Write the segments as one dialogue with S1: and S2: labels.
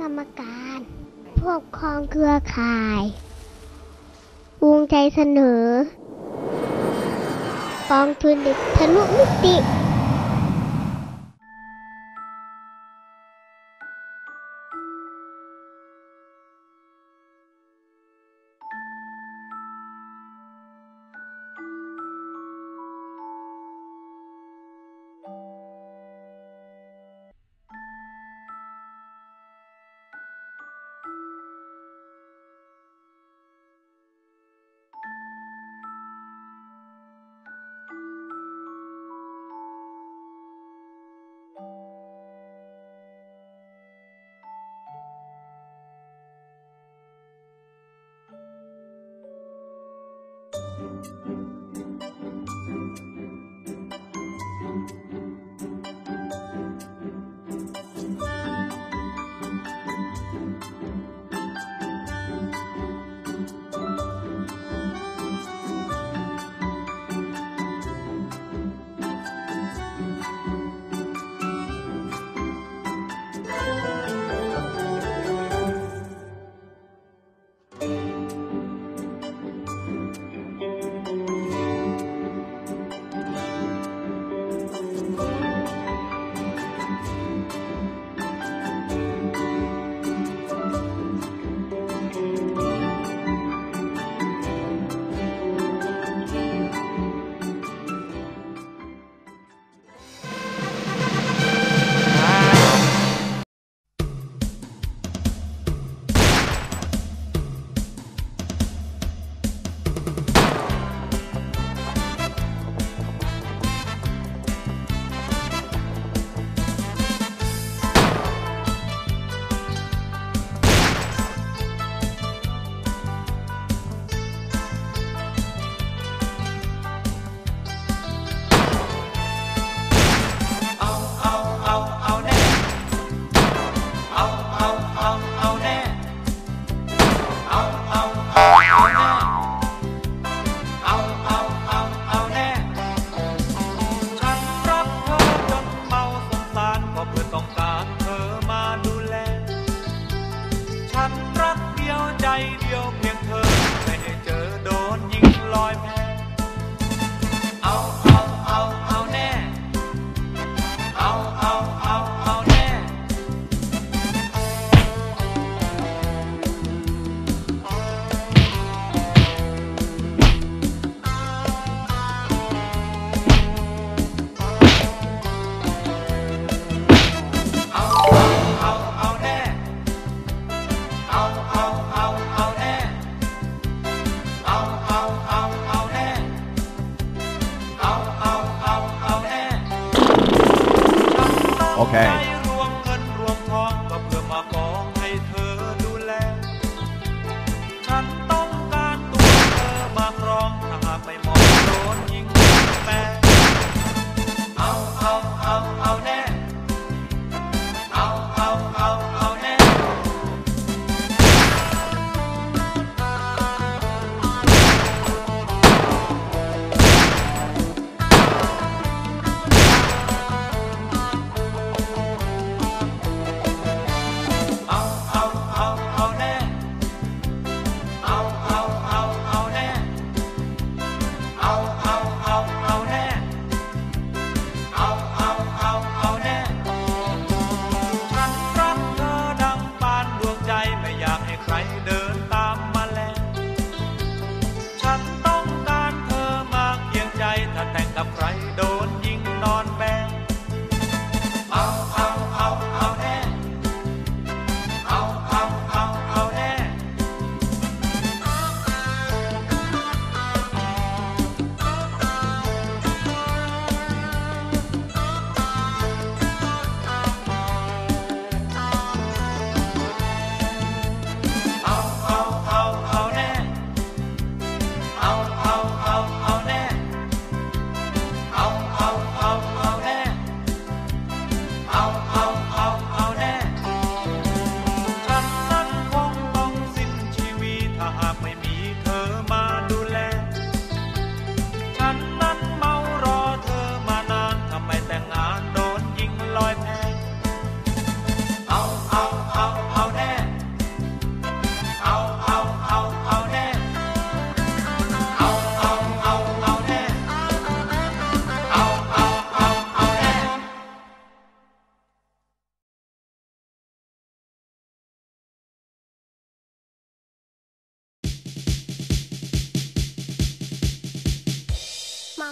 S1: กรรมการผู้ปกครองเครือข่ายวงใจเสนอ กองทุนเด็กทะลุมิติ
S2: Thank you.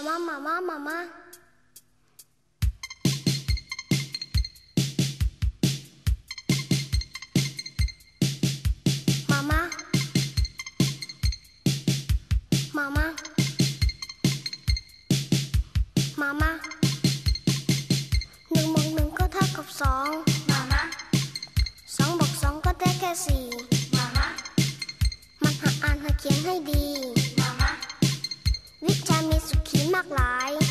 S1: Mama, mama, mama. Mama. Mama. Mama. หนึ่งบวกหนึ่งก็เท่ากับสอง
S3: Mama,
S1: สองบวกสองก็ได้แค่สี่
S3: mama,
S1: มันหาอ่านหาเขียนให้ดี มากมาย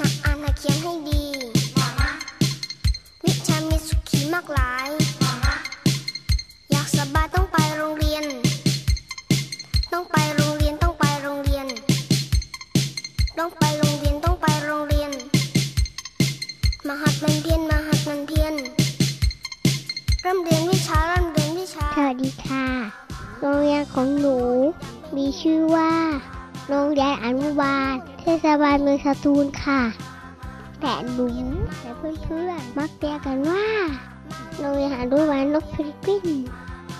S1: มันหาอ่านหาเขียนให้ดี
S3: mama,
S1: วิชามีสุขีมากหลาย
S3: mama,
S1: อยากสบายต้องไปโรงเรียน ต้องไปโรงเรียนต้องไปโรงเรียน ต้องไปโรงเรียนต้องไปโรงเรียน มาหัดมันเพียนมาหัดมันเพียนเริ่มเรียนวิชาเริ่มเรียนวิชาสวัสดีค่ะ โรงเรียนของหนูมีชื่อว่า โรงเรียนอนุบาล เทศบาลเมืองสตูลค่ะ แต่หนูและเพื่อนๆมักเรียกกันว่าโรงเรียนอนุบาลนกเพนกวิน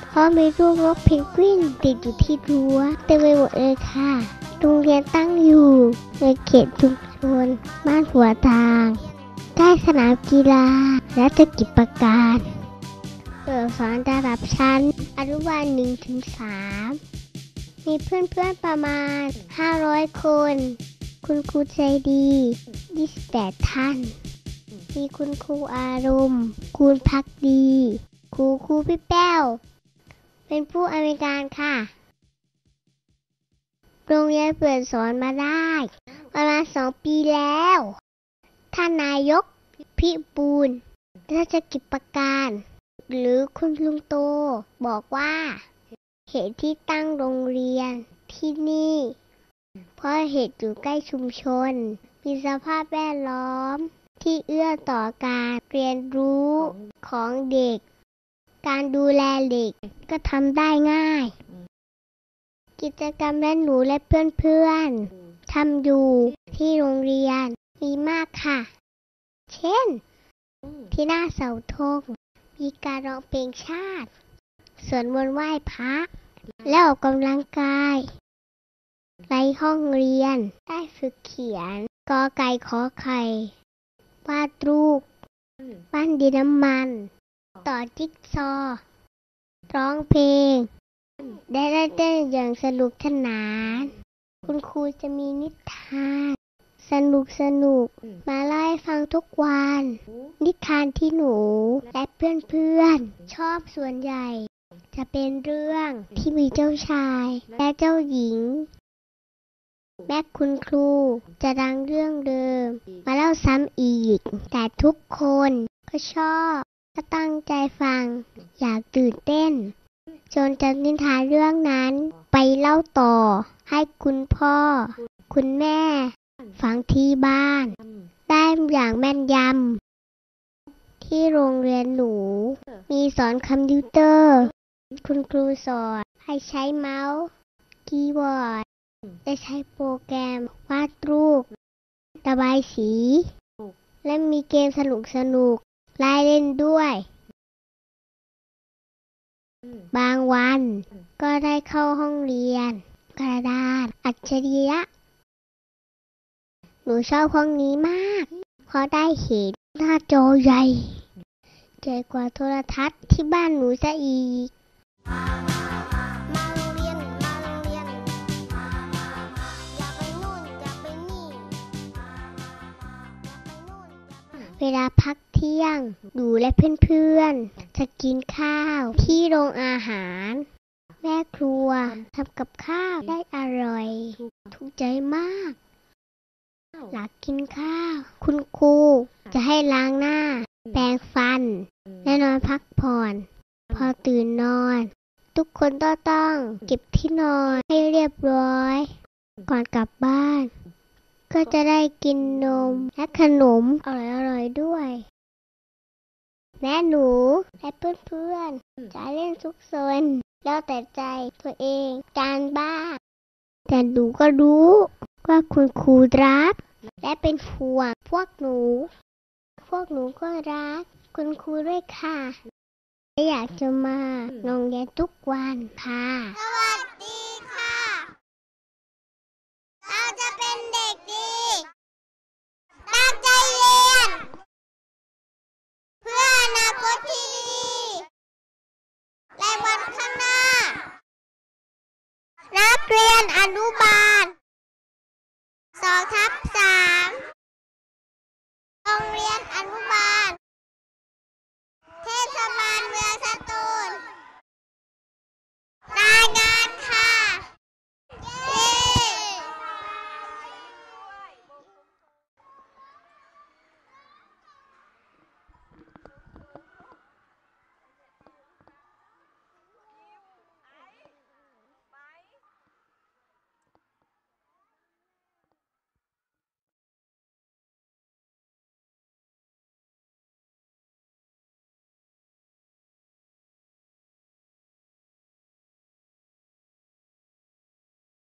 S1: เพราะมีรูปนกเพนกวินติดอยู่ที่รั้วเต็มไปหมดเลยค่ะโรงเรียนตั้งอยู่ในเขตชุมชนบ้านหัวทางใกล้สนามกีฬาและจะกิจประการเปิดสอนระดับชั้น อนุบาล1ถึง3 มีเพื่อนๆประมาณ 500 คน คุณครูใจดี 28 ท่าน มีคุณครูอารมณ์ คุณพักดี ครูครูพี่แป้ว เป็นผู้อำนวยการค่ะ โรงเรียนเปิดสอนมาได้ ประมาณสองปีแล้ว ท่านนายกพิบูลราชกิจประการ หรือคุณลุงโตบอกว่า เหตุที่ตั้งโรงเรียนที่นี่ เพราะเหตุอยู่ใกล้ชุมชน มีสภาพแวดล้อมที่เอื้อต่อการเรียนรู้ของเด็ก การดูแลเด็กก็ทำได้ง่าย กิจกรรมและหนูและเพื่อนๆทำอยู่ที่โรงเรียนมีมากค่ะ เช่น ที่หน้าเสาธงมีการร้องเพลงชาติสวดมนต์ไหว้พระ และออกกำลังกายในห้องเรียน ได้ฝึกเขียน กอไก่ขอไข่ วาดรูปปั้นดินน้ำมัน ต่อจิ๊กซอว์ร้องเพลง ได้เล่นเต้นอย่างสนุกสนาน คุณครูจะมีนิทาน สนุกสนุก มาเล่าให้ฟังทุกวัน นิทานที่หนู และเพื่อนๆ ชอบส่วนใหญ่ จะเป็นเรื่องที่มีเจ้าชายและเจ้าหญิง แม่คุณครูจะดังเรื่องเดิม มาเล่าซ้ำอีก แต่ทุกคนก็ชอบก็ตั้งใจฟัง อยากตื่นเต้น จนจำนิทานเรื่องนั้นไปเล่าต่อ ให้คุณพ่อ คุณแม่ ฟังที่บ้าน ได้อย่างแม่นยำที่โรงเรียนหนู มีสอนคอมพิวเตอร์ คุณครูสอนให้ใช้เมาส์ คีย์บอร์ด และใช้โปรแกรมวาดรูประบายสี และมีเกมสนุกสนุกๆรายเล่นด้วย บางวันก็ได้เข้าห้องเรียน กระดานอัจฉริยะ หนูชอบห้องนี้มาก เพราะได้เห็นหน้าจอใหญ่ใหญ่กว่าโทรทัศน์ที่บ้านหนูซะอีก เวลาพักเที่ยงหนูและเพื่อนๆ จะกินข้าวที่โรงอาหาร แม่ครัวทำกับข้าวได้อร่อย ถูกใจมาก หลักกินข้าว คุณครูจะให้ล้างหน้า แปรงฟัน และนอนพักผ่อน พอตื่นนอน ทุกคนก็ต้องเก็บที่นอนให้เรียบร้อย ก่อนกลับบ้าน ก็จะได้กินนมและขนมอร่อยๆด้วย แม่หนูและเพื่อนๆจะเล่นซุกซนแล้วแต่ใจตัวเองการบ้าน แต่หนูก็รู้ว่าคุณครูรัก และเป็นห่วงพวกหนู พวกหนูก็รัก คุณครูด้วยค่ะและอยากจะมาโรงเรียนทุกวันค่ะสวัสดีค่ะ เรียนอนุบาล